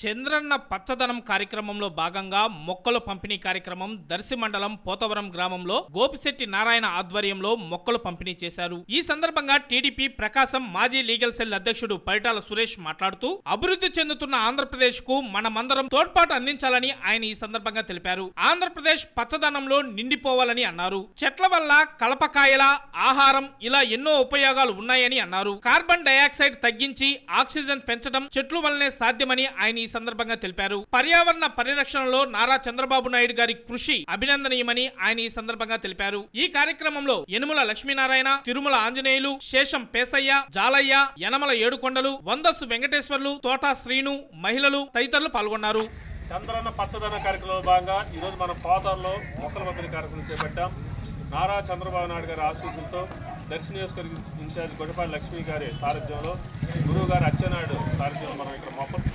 చంద్రన్న పచ్చదనం కార్యక్రమంలో భాగంగా మొక్కల పంపిణీ కార్యక్రమం దర్శి మండలం పోతవరం గ్రామంలో గోపిశెట్టి నారాయణ ఆధ్వర్యంలో మొక్కలు పంపిణీ చేశారు. ఈ సందర్భంగా టీడీపీ ప్రకాశం మాజీ లీగల్ సెల్ అధ్యక్షుడు పరిటాల సురేష్ మాట్లాడుతూ అభివృద్ధి చెందుతున్న ఆంధ్రప్రదేశ్కు మనమందరం తోడ్పాటు అందించాలని ఆయన ఈ సందర్భంగా తెలిపారు. ఆంధ్రప్రదేశ్ పచ్చదనంలో నిండిపోవాలని అన్నారు. చెట్ల వల్ల కలపకాయల ఆహారం ఇలా ఎన్నో ఉపయోగాలు ఉన్నాయని అన్నారు. కార్బన్ డయాక్సైడ్ తగ్గించి ఆక్సిజన్ పెంచడం చెట్లు వల్లనే సాధ్యమని ఆయన ఈ సందర్భంగా తెలిపారు. పర్యావరణ పరిరక్షణలో నారా చంద్రబాబు నాయుడు గారి కృషి అభినందనీయమని ఆయన ఈ సందర్భంగా తెలిపారు. ఈ కార్యక్రమంలో యనుమల లక్ష్మీనారాయణ తిరుమల ఆంజనేయులు శేషం పేసయ్య జాలయ్య యనమల ఏడుకొండలు వందస్సు వెంకటేశ్వర్లు తోటా శ్రీను మహిళలు తదితరులు పాల్గొన్నారు. చంద్రన్న పచ్చదన కార్యక్రమంలో భాగంగా ఈరోజు మనం పోతాల్లో మొక్కల పంపిణీ కార్యక్రమం చేపట్టాం. నారా చంద్రబాబు నాయుడు గారి ఆశీస్సులతో దర్శన నియోజకవర్గ ఇన్ఛార్జ్ గొడపాటి లక్ష్మి గారి సారథ్యంలో గురువు గారు అచ్చెన్నాయుడు సారథ్యంలో మనం ఇక్కడ మొక్కలు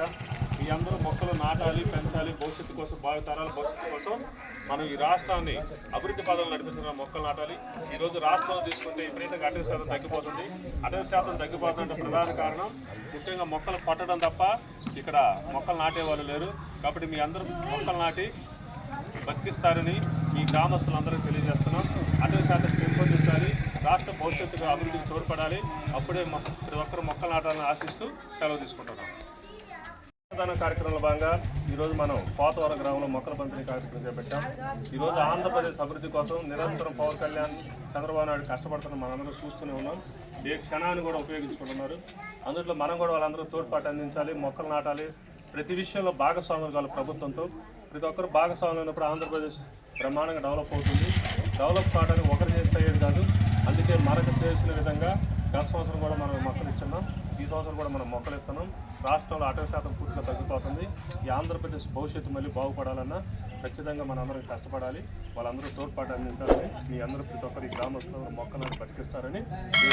మీ ఈ అందరూ మొక్కలు నాటాలి పెంచాలి భవిష్యత్తు కోసం భావితరాల భవిష్యత్తు కోసం మనం ఈ రాష్ట్రాన్ని అభివృద్ధి పదాలు నడిపించిన మొక్కలు నాటాలి. ఈరోజు రాష్ట్రంలో తీసుకుంటే విపరీతంగా అటవీ శాతం తగ్గిపోతుంది. అటవీ శాతం తగ్గిపోతుందంటే ప్రధాన కారణం. ముఖ్యంగా మొక్కలు పట్టడం తప్ప ఇక్కడ మొక్కలు నాటే వాళ్ళు లేరు. కాబట్టి మీ అందరూ మొక్కలు నాటి బతికిస్తారని మీ గ్రామస్తులందరికీ తెలియజేస్తున్నాం. అటవీ శాతం పెంపొందించాలి. రాష్ట్ర భవిష్యత్తుగా అభివృద్ధికి తోడ్పడాలి. అప్పుడే మొ- ప్రతి ఒక్కరు మొక్కలు నాటాలని ఆశిస్తూ సెలవు తీసుకుంటున్నాం. ప్రధాన కార్యక్రమంలో భాగంగా ఈరోజు మనం పోతవరం గ్రామంలో మొక్కల పంపిణీ కార్యక్రమం చేపట్టాం. ఈరోజు ఆంధ్రప్రదేశ్ అభివృద్ధి కోసం నిరంతరం పవన్ కళ్యాణ్ చంద్రబాబు నాయుడు కష్టపడుతున్న మనందరూ చూస్తూనే ఉన్నాం. ఏ క్షణాన్ని కూడా ఉపయోగించుకుంటున్నారు. అందులో మనం కూడా వాళ్ళందరూ తోడ్పాటు అందించాలి మొక్కలు నాటాలి. ప్రతి విషయంలో భాగస్వామ్యం కావాలి ప్రభుత్వంతో. ప్రతి ఒక్కరు భాగస్వామ్యం ఉన్నప్పుడు ఆంధ్రప్రదేశ్ బ్రహ్మాండంగా డెవలప్ అవుతుంది. డెవలప్ కావడానికి ఒకరు చేస్తే అయ్యేది కాదు. అందుకే మనకు చేసిన విధంగా గత సంవత్సరం కూడా మనం మొక్కలు ఇస్తున్నాం. ఈ సంవత్సరం కూడా మనం మొక్కలు ఇస్తున్నాం. రాష్ట్రంలో అటవీ శాతం పూర్తిగా తగ్గిపోతుంది. ఈ ఆంధ్రప్రదేశ్ భవిష్యత్తు మళ్ళీ బాగుపడాలన్నా ఖచ్చితంగా మనందరం కష్టపడాలి. వాళ్ళందరూ తోడ్పాటు అందించాలని మీ అందరూ ప్రతి ఒక్కరు ఈ గ్రామస్తులు మొక్కలను బతికిస్తారని మీ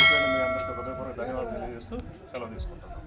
అందరికీ హృదయపూర్వక ధన్యవాదాలు తెలియజేస్తూ సెలవు తీసుకుంటున్నాం.